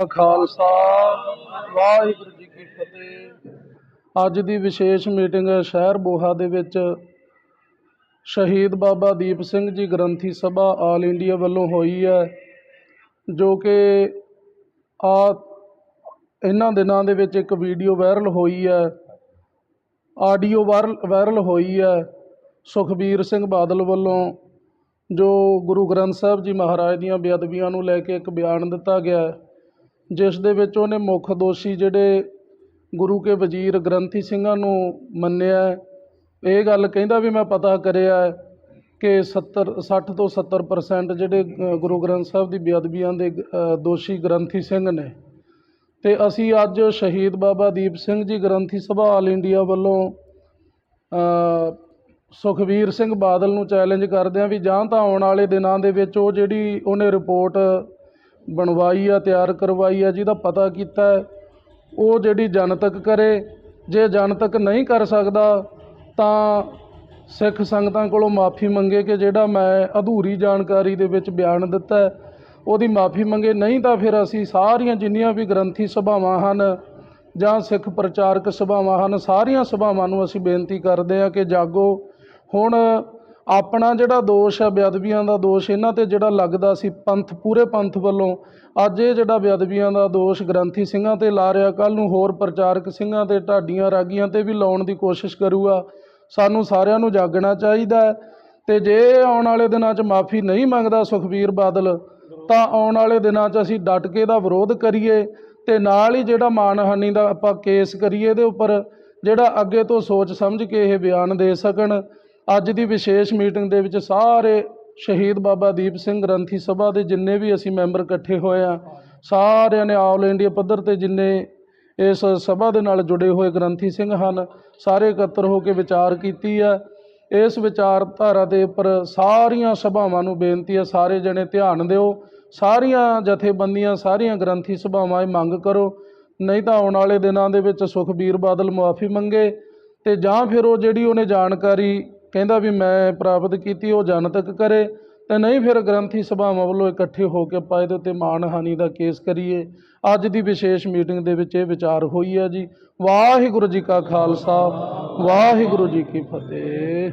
ਖਾਲਸਾ ਵਾਹਿਗੁਰੂ ਜੀ ਕੀ ਫਤਿਹ। ਅੱਜ ਦੀ ਵਿਸ਼ੇਸ਼ ਮੀਟਿੰਗ ਸ਼ਹਿਰ ਬੋਹਾ ਦੇ ਵਿੱਚ ਸ਼ਹੀਦ ਬਾਬਾ ਦੀਪ ਸਿੰਘ ਜੀ ਗ੍ਰੰਥੀ ਸਭਾ ਆਲ ਇੰਡੀਆ ਵੱਲੋਂ ਹੋਈ ਹੈ ਜੋ ਕਿ ਆ ਇਹਨਾਂ ਦਿਨਾਂ ਦੇ ਵਿੱਚ ਇੱਕ ਵੀਡੀਓ ਵਾਇਰਲ ਹੋਈ ਹੈ ਆਡੀਓ ਵਾਇਰਲ ਵਾਇਰਲ ਹੋਈ ਹੈ ਸੁਖਬੀਰ ਸਿੰਘ ਬਾਦਲ ਵੱਲੋਂ ਜੋ ਗੁਰੂ ਗ੍ਰੰਥ ਸਾਹਿਬ ਜੀ ਮਹਾਰਾਜ ਦੀਆਂ ਬੇਅਦਬੀਆਂ ਨੂੰ ਲੈ ਕੇ ਇੱਕ ਬਿਆਨ ਦਿੱਤਾ ਗਿਆ ਹੈ, ਜਿਸ ਦੇ ਵਿੱਚ ਉਹਨੇ ਮੁੱਖ ਦੋਸ਼ੀ ਜਿਹੜੇ ਗੁਰੂ ਕੇ ਵਜ਼ੀਰ ਗ੍ਰੰਥੀ ਸਿੰਘਾਂ ਨੂੰ ਮੰਨਿਆ ਇਹ ਗੱਲ ਕਹਿੰਦਾ ਵੀ ਮੈਂ ਪਤਾ ਕਰਿਆ ਕਿ 70 60 ਤੋਂ 70% ਜਿਹੜੇ ਗੁਰੂ ਗ੍ਰੰਥ ਸਾਹਿਬ ਦੀ ਬੇਅਦਬੀਆਂ ਦੇ ਦੋਸ਼ੀ ਗ੍ਰੰਥੀ ਸਿੰਘ ਨੇ। ਤੇ ਅਸੀਂ ਅੱਜ ਸ਼ਹੀਦ ਬਾਬਾ ਦੀਪ ਸਿੰਘ ਜੀ ਗ੍ਰੰਥੀ ਸਭਾ ਆਲ ਇੰਡੀਆ ਵੱਲੋਂ ਅ, ਸੁਖਬੀਰ ਸਿੰਘ ਬਾਦਲ ਨੂੰ ਚੈਲੰਜ ਕਰਦੇ ਹਾਂ ਵੀ ਜਾਂ ਤਾਂ ਆਉਣ ਵਾਲੇ ਦਿਨਾਂ ਦੇ ਵਿੱਚ ਉਹ ਜਿਹੜੀ ਉਹਨੇ ਰਿਪੋਰਟ ਬਣਵਾਈ ਆ, ਤਿਆਰ ਕਰਵਾਈ ਆ, ਜਿਹਦਾ ਪਤਾ ਕੀਤਾ ਉਹ ਜਿਹੜੀ ਜਨਤਕ ਕਰੇ, ਜੇ ਜਨਤਕ ਨਹੀਂ ਕਰ ਸਕਦਾ, ਤਾਂ ਸਿੱਖ ਸੰਗਤਾਂ ਕੋਲੋਂ ਮਾਫੀ ਮੰਗੇ ਕਿ ਜਿਹੜਾ ਮੈਂ ਅਧੂਰੀ ਜਾਣਕਾਰੀ ਦੇ ਵਿੱਚ ਬਿਆਨ ਦਿੱਤਾ ਉਹਦੀ ਮਾਫੀ ਮੰਗੇ, ਨਹੀਂ ਤਾਂ ਫਿਰ ਅਸੀਂ ਸਾਰੀਆਂ ਜਿੰਨੀਆਂ ਵੀ ਗ੍ਰੰਥੀ ਸਭਾਵਾਂ ਹਨ, ਜਾਂ ਸਿੱਖ ਪ੍ਰਚਾਰਕ ਸਭਾਵਾਂ ਹਨ, ਸਾਰੀਆਂ ਸਭਾਵਾਂ ਨੂੰ ਅਸੀਂ ਬੇਨਤੀ ਕਰਦੇ ਹਾਂ ਕਿ ਜਾਗੋ, ਹੁਣ ਆਪਣਾ ਜਿਹੜਾ ਦੋਸ਼ ਹੈ ਬੇਅਦਬੀਆਂ ਦਾ ਦੋਸ਼, ਇਹਨਾਂ ਤੇ ਜਿਹੜਾ ਲੱਗਦਾ ਸੀ ਪੰਥ, ਪੂਰੇ ਪੰਥ ਵੱਲੋਂ, ਅੱਜ ਇਹ ਜਿਹੜਾ ਬੇਅਦਬੀਆਂ ਦਾ ਦੋਸ਼ ਗ੍ਰੰਥੀ ਸਿੰਘਾਂ ਤੇ ਲਾ ਰਿਹਾ ਕੱਲ ਨੂੰ ਹੋਰ ਪ੍ਰਚਾਰਕ ਸਿੰਘਾਂ ਤੇ ਢਾਡੀਆਂ ਰਾਗੀਆਂ ਤੇ ਵੀ ਲਾਉਣ ਦੀ ਕੋਸ਼ਿਸ਼ ਕਰੂਗਾ, ਸਾਨੂੰ ਸਾਰਿਆਂ ਨੂੰ ਜਾਗਣਾ ਚਾਹੀਦਾ ਹੈ। ਤੇ ਜੇ ਆਉਣ ਵਾਲੇ ਦਿਨਾਂ 'ਚ ਮਾਫੀ ਨਹੀਂ ਮੰਗਦਾ ਸੁਖਬੀਰ ਬਾਦਲ, ਤਾਂ ਆਉਣ ਵਾਲੇ ਦਿਨਾਂ 'ਚ ਅਸੀਂ ਡਟ ਕੇ ਦਾ ਵਿਰੋਧ ਕਰੀਏ ਤੇ ਨਾਲ ਹੀ ਜਿਹੜਾ ਮਾਨਹਾਨੀ ਦਾ ਆਪਾਂ ਕੇਸ ਕਰੀਏ, ਇਹਦੇ ਉੱਪਰ ਜਿਹੜਾ ਅੱਗੇ ਤੋਂ ਸੋਚ ਸਮਝ ਕੇ ਇਹ ਬਿਆਨ ਦੇ ਸਕਣ। ਅੱਜ ਦੀ ਵਿਸ਼ੇਸ਼ ਮੀਟਿੰਗ ਦੇ ਵਿੱਚ ਸਾਰੇ ਸ਼ਹੀਦ ਬਾਬਾ ਦੀਪ ਸਿੰਘ ਗ੍ਰੰਥੀ ਸਭਾ ਦੇ ਜਿੰਨੇ ਵੀ ਅਸੀਂ ਮੈਂਬਰ ਇਕੱਠੇ ਹੋਏ ਆ, ਸਾਰਿਆਂ ਨੇ ਆਲ ਇੰਡੀਆ ਪੱਧਰ ਤੇ ਜਿੰਨੇ ਇਸ ਸਭਾ ਦੇ ਨਾਲ ਜੁੜੇ ਹੋਏ ਗ੍ਰੰਥੀ ਸਿੰਘ ਹਨ, ਸਾਰੇ ਇਕੱਤਰ ਹੋ ਕੇ ਵਿਚਾਰ ਕੀਤੀ ਆ। ਇਸ ਵਿਚਾਰਧਾਰਾ ਦੇ ਉੱਪਰ ਸਾਰੀਆਂ ਸਭਾਵਾਂ ਨੂੰ ਬੇਨਤੀ ਹੈ ਸਾਰੇ ਜਣੇ ਧਿਆਨ ਦਿਓ, ਸਾਰੀਆਂ ਜਥੇਬੰਦੀਆਂ, ਸਾਰੀਆਂ ਗ੍ਰੰਥੀ ਸਭਾਵਾਂ ਇਹ ਮੰਗ ਕਰੋ, ਨਹੀਂ ਤਾਂ ਆਉਣ ਵਾਲੇ ਦਿਨਾਂ ਦੇ ਵਿੱਚ ਸੁਖਬੀਰ ਬਾਦਲ ਮੁਆਫੀ ਮੰਗੇ ਤੇ ਜਾਂ ਫਿਰ ਉਹ ਜਿਹੜੀ ਉਹਨੇ ਜਾਣਕਾਰੀ ਕਹਿੰਦਾ ਵੀ ਮੈਂ ਪ੍ਰਾਪਤ ਕੀਤੀ, ਉਹ ਜਨਤਕ ਕਰੇ। ਤੇ ਨਹੀਂ ਫਿਰ ਗ੍ਰੰਥੀ ਸਭਾਵਾਂ ਵੱਲੋਂ ਇਕੱਠੇ ਹੋ ਕੇ ਆਪਾਂ ਇਹਦੇ ਉੱਤੇ ਮਾਣਹਾਨੀ ਦਾ ਕੇਸ ਕਰੀਏ। ਅੱਜ ਦੀ ਵਿਸ਼ੇਸ਼ ਮੀਟਿੰਗ ਦੇ ਵਿੱਚ ਇਹ ਵਿਚਾਰ ਹੋਈ ਹੈ ਜੀ। ਵਾਹਿਗੁਰੂ ਜੀ ਕਾ ਖਾਲਸਾ, ਵਾਹਿਗੁਰੂ ਜੀ ਕੀ ਫਤਿਹ।